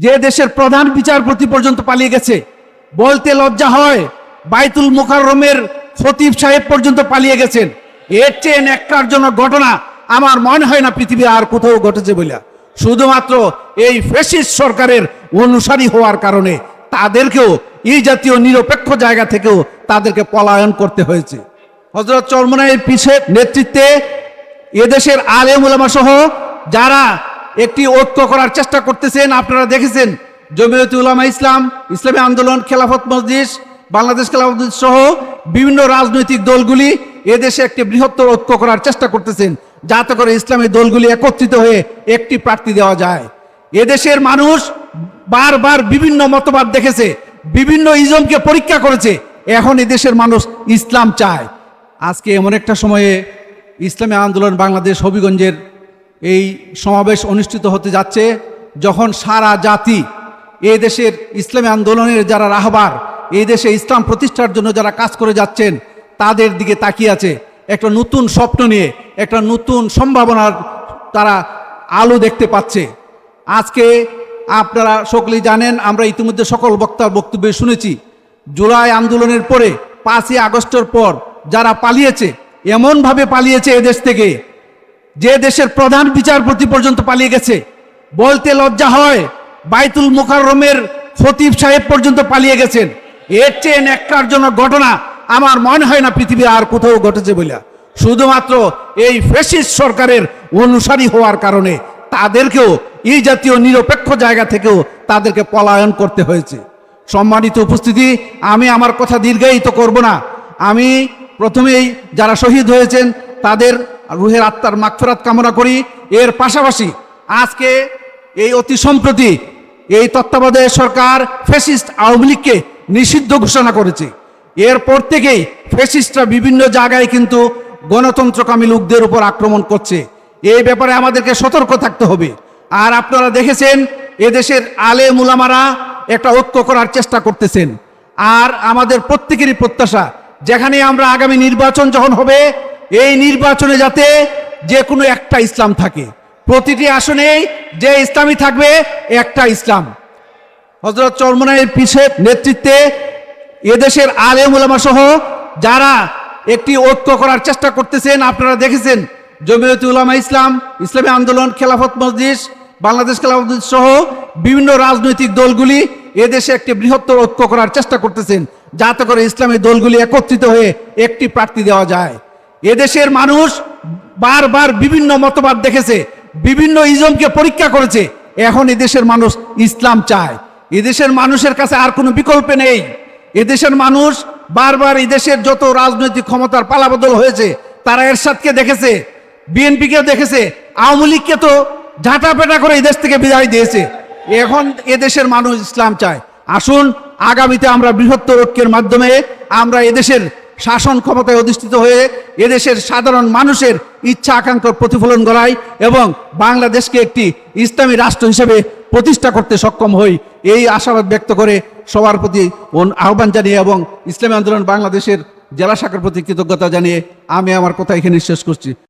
যে দেশের প্রধান বিচারপতি পর্যন্ত পালিয়ে গেছে, বলতে লজ্জা হয় বাইতুল মোকাররমের খতিব সাহেব পর্যন্ত পালিয়ে গেছেন। এর চেয়ে জন্য ঘটনা আমার মনে হয় না পৃথিবীর আর কোথাও ঘটেছে বলে শুধুমাত্র এই ফেসিস্ট সরকারের অনুসারী হওয়ার কারণে তাদেরকেও এই জাতীয় নিরপেক্ষ জায়গা থেকেও তাদেরকে পলায়ন করতে হয়েছে। হজরত চরমনায়ের পিছে নেতৃত্বে এদেশের আলেম উলামা সহ যারা একটি ঐক্য করার চেষ্টা করতেছেন, আপনারা দেখেছেন, জমিয়ত উলামা ইসলাম, ইসলামী আন্দোলন, খেলাফত মসজিদ বাংলাদেশ খেলাফত সহ বিভিন্ন রাজনৈতিক দলগুলি এদেশে একটি বৃহত্তর ঐক্য করার চেষ্টা করতেছেন, যাতে করে ইসলামী দলগুলি একত্রিত হয়ে একটি প্রার্থী দেওয়া যায়। এদেশের মানুষ বারবার বিভিন্ন মতবাদ দেখেছে, বিভিন্ন ইজমকে পরীক্ষা করেছে, এখন এদেশের মানুষ ইসলাম চায়। আজকে এমন একটা সময়ে ইসলামী আন্দোলন বাংলাদেশ হবিগঞ্জের এই সমাবেশ অনুষ্ঠিত হতে যাচ্ছে যখন সারা জাতি এই দেশের ইসলামী আন্দোলনের যারা রাহবার এই দেশে ইসলাম প্রতিষ্ঠার জন্য যারা কাজ করে যাচ্ছেন, তাদের দিকে তাকিয়ে আছে একটা নতুন স্বপ্ন নিয়ে, একটা নতুন সম্ভাবনার তারা আলো দেখতে পাচ্ছে। আজকে আপনারা সকলেই জানেন, আমরা ইতিমধ্যে সকল বক্তার বক্তব্য শুনেছি, জুলাই আন্দোলনের পরে পাঁচই আগস্টের পর যারা পালিয়েছে, এমনভাবে পালিয়েছে এদেশ থেকে যে দেশের প্রধান বিচারপতি পর্যন্ত পালিয়ে গেছে, বলতে লজ্জা হয় বাইতুল মোকাররমের খতিব সাহেব পর্যন্ত পালিয়ে গেছেন। এর চেন চেয়ে জন্য ঘটনা আমার মনে হয় না পৃথিবীর আর কোথাও ঘটেছে বলে শুধুমাত্র এই ফেসিস্ট সরকারের অনুসারী হওয়ার কারণে তাদেরকেও এই জাতীয় নিরপেক্ষ জায়গা থেকেও তাদেরকে পলায়ন করতে হয়েছে। সম্মানিত উপস্থিতি, আমি আমার কথা দীর্ঘায়িত করব না। আমি প্রথমেই যারা শহীদ হয়েছেন, তাদের রুহের আত্মার মাগফেরাত কামনা করি। এর পাশাপাশি আজকে এই অতি সম্প্রতি এই তত্ত্বাবধায়ক সরকার ফেসিস্ট আওয়ামী লীগকে নিষিদ্ধ ঘোষণা করেছে। এরপর থেকেই ফেসিস্টরা বিভিন্ন জায়গায় কিন্তু গণতন্ত্রকামী লোকদের উপর আক্রমণ করছে। এই ব্যাপারে আমাদেরকে সতর্ক থাকতে হবে। আর আপনারা দেখেছেন, এদেশের আলে মুলামারা একটা ঐক্য করার চেষ্টা করতেছেন। আর আমাদের প্রত্যেকেরই প্রত্যাশা, যেখানে আমরা আগামী নির্বাচন যখন হবে এই নির্বাচনে যাতে যে কোনো একটা ইসলাম থাকে। প্রতিটি আসনেই যে ইসলামই থাকবে, একটা ইসলাম। হজরত চরমনায়ের পিছে নেতৃত্বে এদেশের আলেম উলামা সহ যারা একটি ঐক্য করার চেষ্টা করতেছেন, আপনারা দেখেছেন জমিয়ত উলামা ইসলাম, ইসলামী আন্দোলন, খেলাফত মসজিদ বাংলাদেশ খেলাফত সহ বিভিন্ন রাজনৈতিক দলগুলি এদেশে একটি বৃহত্তর ঐক্য করার চেষ্টা করতেছেন, যাতে করে ইসলামী দলগুলি একত্রিত হয়ে একটি প্রার্থী দেওয়া যায়। এদেশের মানুষ বারবার বিভিন্ন মতবাদ দেখেছে, বিভিন্ন ইজমকে পরীক্ষা করেছে। এখন এদেশের মানুষ ইসলাম চায়। এদেশের মানুষের কাছে আর কোনো বিকল্প নেই। এদেশের মানুষ বারবার এদেশের যত রাজনৈতিক ক্ষমতার পালাবদল হয়েছে, তারা এরশাদকে দেখেছে বিএনপিকে দেখেছে। আওয়ামী লীগকে তো ঝাঁটাপেটা করে এদেশ থেকে বিদায় দিয়েছে। এখন এদেশের মানুষ ইসলাম চায়। আসুন, আগামীতে আমরা বৃহত্তর ঐক্যের মাধ্যমে আমরা এদেশের শাসন ক্ষমতায় অধিষ্ঠিত হয়ে এদেশের সাধারণ মানুষের ইচ্ছা আকাঙ্ক্ষার প্রতিফলন করাই এবং বাংলাদেশকে একটি ইসলামী রাষ্ট্র হিসেবে প্রতিষ্ঠা করতে সক্ষম হই। এই আশাবাদ ব্যক্ত করে সবার প্রতি আহ্বান জানিয়ে এবং ইসলামী আন্দোলন বাংলাদেশের জেলা শাখার প্রতি কৃতজ্ঞতা জানিয়ে আমি আমার কথা এখানে শেষ করছি।